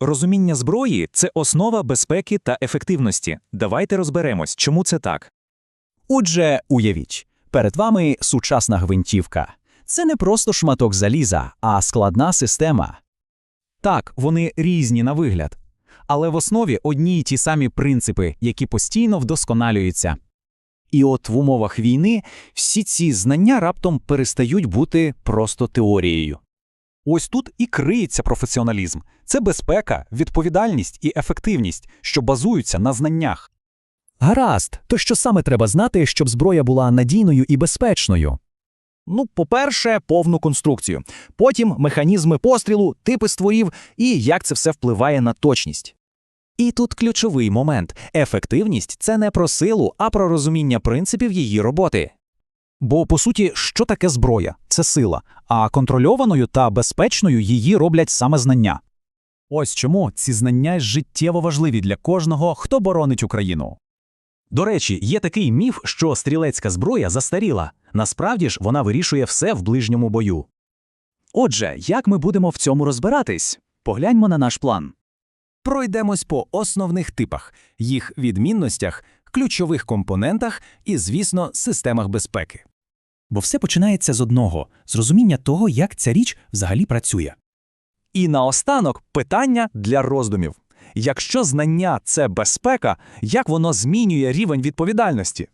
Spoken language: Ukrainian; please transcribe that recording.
Розуміння зброї це основа безпеки та ефективності. Давайте розберемось, чому це так. Отже, уявіть, перед вами сучасна гвинтівка. Це не просто шматок заліза, а складна система. Так, вони різні на вигляд, але в основі одні й ті самі принципи, які постійно вдосконалюються. І от в умовах війни всі ці знання раптом перестають бути просто теорією. Ось тут і криється професіоналізм. Це безпека, відповідальність і ефективність, що базуються на знаннях. Гаразд, то що саме треба знати, щоб зброя була надійною і безпечною? Ну, по-перше, повну конструкцію. Потім механізми пострілу, типи стволів і як це все впливає на точність. І тут ключовий момент ефективність це не про силу, а про розуміння принципів її роботи. Бо, по суті, що таке зброя? Це сила, а контрольованою та безпечною її роблять саме знання. Ось чому ці знання життєво важливі для кожного, хто боронить Україну. До речі, є такий міф, що стрілецька зброя застаріла. Насправді ж вона вирішує все в ближньому бою. Отже, як ми будемо в цьому розбиратись? Погляньмо на наш план. Пройдемось по основних типах, їх відмінностях, ключових компонентах і, звісно, системах безпеки. Бо все починається з одного з розуміння того, як ця річ взагалі працює. І наостанок питання для роздумів. Якщо знання це безпека, як воно змінює рівень відповідальності?